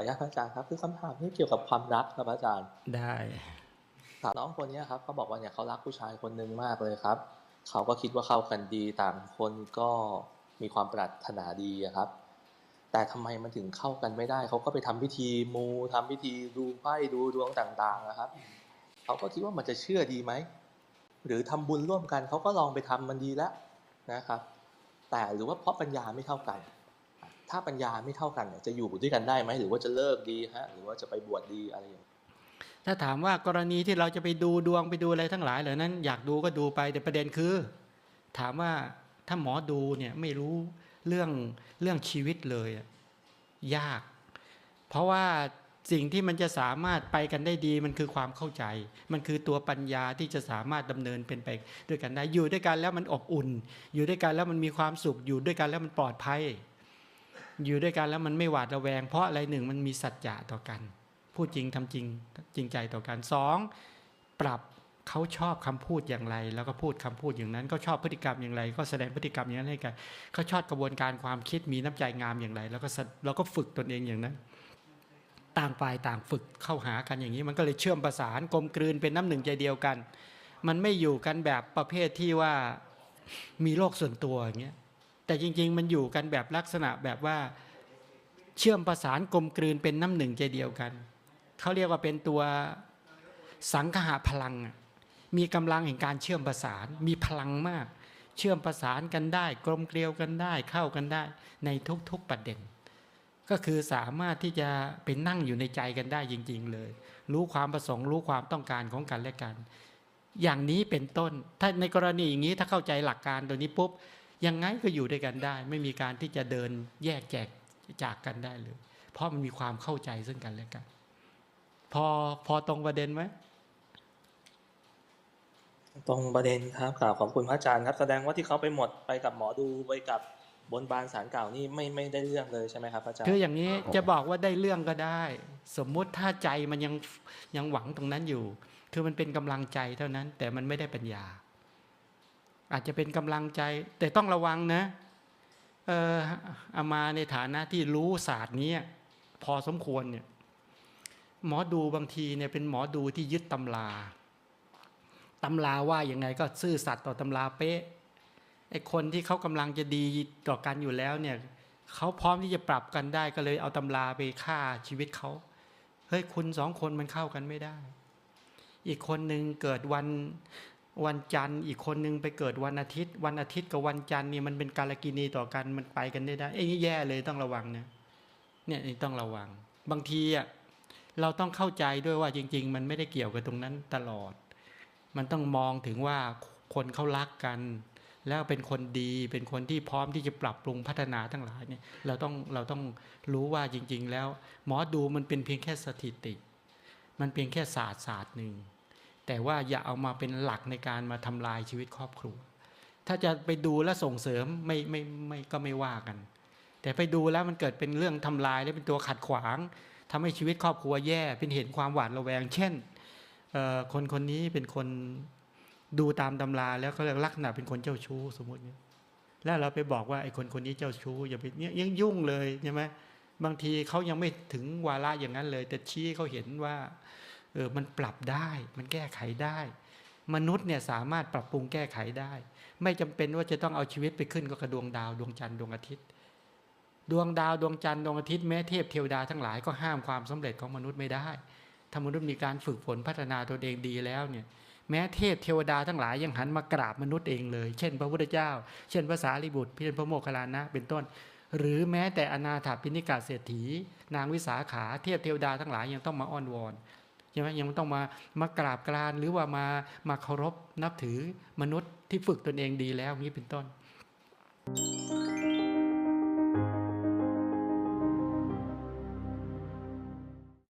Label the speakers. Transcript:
Speaker 1: ออนุญาตพระอาจารย์ครับ คือคำถามที่เกี่ยวกับความรักครับพระอาจารย์
Speaker 2: ได้
Speaker 1: ถามน้องคนเนี้ยครับเขาบอกว่าเนี่ยเขารักผู้ชายคนหนึ่งมากเลยครับ เขาก็คิดว่าเข้ากันดีต่างคนก็มีความปรารถนาดีอะครับ แต่ทำไมมันถึงเข้ากันไม่ได้ เขาก็ไปทำพิธีมูทำพิธีดูไพ่ดูดวงต่างๆนะครับ เขาก็คิดว่ามันจะเชื่อดีไหม หรือทำบุญร่วมกันเขาก็ลองไปทำมันดีแล้วนะครับ แต่หรือว่าเพราะปัญญาไม่เท่ากัน ถ้าปัญญาไม่เท่ากันเนี่ยจะอยู่ด้วยกันได้ไหมหรือว่าจะเลิกดีฮะหรือว่าจะไปบวชดีอะไรอย่างนี้
Speaker 2: ถ้าถามว่ากรณีที่เราจะไปดูดวงไปดูอะไรทั้งหลายเหล่านั้น อยากดูก็ดูไปแต่ประเด็นคือ ถามว่าถ้าหมอดูเนี่ยไม่รู้เรื่องเรื่องชีวิตเลยยาก เพราะว่าสิ่งที่มันจะสามารถไปกันได้ดีมันคือความเข้าใจ มันคือตัวปัญญาที่จะสามารถดำเนินเป็นไปด้วยกันได้อยู่ด้วยกันแล้วมันอบอุ่น อยู่ด้วยกันแล้วมันมีความสุขอยู่ด้วยกันแล้วมันปลอดภัย อยู่ด้วยกันแล้วมันไม่หวาดระแวง เพราะอะไรหนึ่งมันมีสัจจะต่อกัน พูดจริงทำจริงจริงใจต่อกันสองปรับเขาชอบคำพูดอย่างไร แล้วก็พูดคำพูดอย่างนั้นก็ชอบพฤติกรรมอย่างไร ก็แสดงพฤติกรรมอย่างนั้นให้กันเขาชอบกระบวนการความคิดมีน้ำใจงามอย่างไร แล้วก็เราก็ฝึกตนเองอย่างนั้น ต่างฝ่ายต่างฝึกเข้าหากันอย่างนี้ มันก็เลยเชื่อมประสานกลมกลืนเป็นน้ำหนึ่งใจเดียวกัน มันไม่อยู่กันแบบประเภทที่ว่ามีโลกส่วนตัวอย่างเงี้ย แต่จริง ๆ มันอยู่กันแบบลักษณะแบบว่าเชื่อมประสานกลมกลืนเป็นน้ำหนึ่งใจเดียวกันเขาเรียกว่าเป็นตัวสังหาพลัง มีกำลังแห่งการเชื่อมประสาน มีพลังมาก เชื่อมประสานกันได้ กลมเกลียวกันได้ เข้ากันได้ ในทุกๆประเด็น ก็คือสามารถที่จะเป็นนั่งอยู่ในใจกันได้จริง ๆ เลย รู้ความประสงค์ รู้ความต้องการของกันและกัน อย่างนี้เป็นต้น ถ้าในกรณีอย่างนี้ถ้าเข้าใจหลักการตัวนี้ปุ๊บ ยังไงก็อยู่ด้วยกันได้ ไม่มีการที่จะเดินแยกแจกจากกันได้เลย เพราะมันมีความเข้าใจซึ่งกันและกัน พอพอตรงประเด็นไหม
Speaker 1: ตรงประเด็นครับกล่าวขอบคุณพระอาจารย์ครับ แสดงว่าที่เขาไปหมดไปกับหมอดูไปกับบนบานสารกล่าวนี่ไม่ไม่ได้เรื่องเลยใช่ไหมครับพระอาจารย์
Speaker 2: คืออย่างนี้จะบอกว่าได้เรื่องก็ได้ สมมุติถ้าใจมันยังยังหวังตรงนั้นอยู่ คือมันเป็นกำลังใจเท่านั้น แต่มันไม่ได้ปัญญา อาจจะเป็นกำลังใจ แต่ต้องระวังนะเออเอามาในฐานะที่รู้ศาสตร์นี้พอสมควรเนี่ยหมอดูบางทีเนี่ยเป็นหมอดูที่ยึดตำราตำราว่าอย่างไงก็ซื่อสัตย์ต่อตำราเป๊ะไอ้คนที่เขากำลังจะดีต่อกันอยู่แล้วเนี่ยเขาพร้อมที่จะปรับกันได้ก็เลยเอาตำราไปฆ่าชีวิตเขาเฮ้ยคุณสองคนมันเข้ากันไม่ได้ อีกคนหนึ่งเกิดวัน วันจันทร์อีกคนหนึ่งไปเกิดวันอาทิตย์ วันอาทิตย์กับวันจันทร์นี่มันเป็นกาลกินีต่อกันมันไปกันได้ได้ไอ้นี่แย่เลยต้องระวังนะเนี่ยนี่ต้องระวัง บางทีอะเราต้องเข้าใจด้วยว่าจริง ๆ มันไม่ได้เกี่ยวกับตรงนั้นตลอด มันต้องมองถึงว่าคนเขารักกัน แล้วเป็นคนดีเป็นคนที่พร้อมที่จะปรับปรุงพัฒนาทั้งหลายเนี่ยเราต้องเราต้องรู้ว่าจริง ๆ แล้ว หมอดูมันเป็นเพียงแค่สถิติ มันเพียงแค่ศาสตร์ศาสตร์หนึ่ง แต่ว่าอย่าเอามาเป็นหลักในการมาทำลายชีวิตครอบครัว ถ้าจะไปดูและส่งเสริมไม่ไม่ไม่ก็ไม่ว่ากัน แต่ไปดูแล้วมันเกิดเป็นเรื่องทำลายและเป็นตัวขัดขวางทำให้ชีวิตครอบครัวแย่เป็นเหตุความหวาดระแวง เช่นคนคนนี้เป็นคนดูตามตำราแล้วเขาเรียกลักษณะเป็นคนเจ้าชู้สมมติเนี่ยแล้วเราไปบอกว่าไอ้คนคนนี้เจ้าชู้อย่าไปเนี่ยยังยุ่งเลยใช่ไหมบางทีเขายังไม่ถึงวาระอย่างนั้นเลย แต่ชี้เขาเห็นว่า เออมันปรับได้มันแก้ไขได้ มนุษย์เนี่ยสามารถปรับปรุงแก้ไขได้ ไม่จำเป็นว่าจะต้องเอาชีวิตไปขึ้นกับกระดวงดาวดวงจันทร์ดวงอาทิตย์ ดวงดาวดวงจันทร์ดวงอาทิตย์แม้เทพเทวดาทั้งหลายก็ห้ามความสำเร็จของมนุษย์ไม่ได้ถ้ามนุษย์มีการฝึกฝนพัฒนาตัวเองดีแล้วเนี่ยแม้เทพเทวดาทั้งหลายยังหันมากราบมนุษย์เองเลย เช่น พระพุทธเจ้า เช่นภาษาลิบุตรเช่นพระโมคคัลลานะ เป็นต้น หรือแม้แต่อนาถาปิณิกาเศรษฐี นางวิสาขาเทพเทวดาทั้งหลายยังต้องมาอ้อนวอน ใช่ไหมยังต้องมามากราบกรานหรือว่ามามาเคารพนับถือมนุษย์ที่ฝึกตนเองดีแล้วนี้เป็นต้น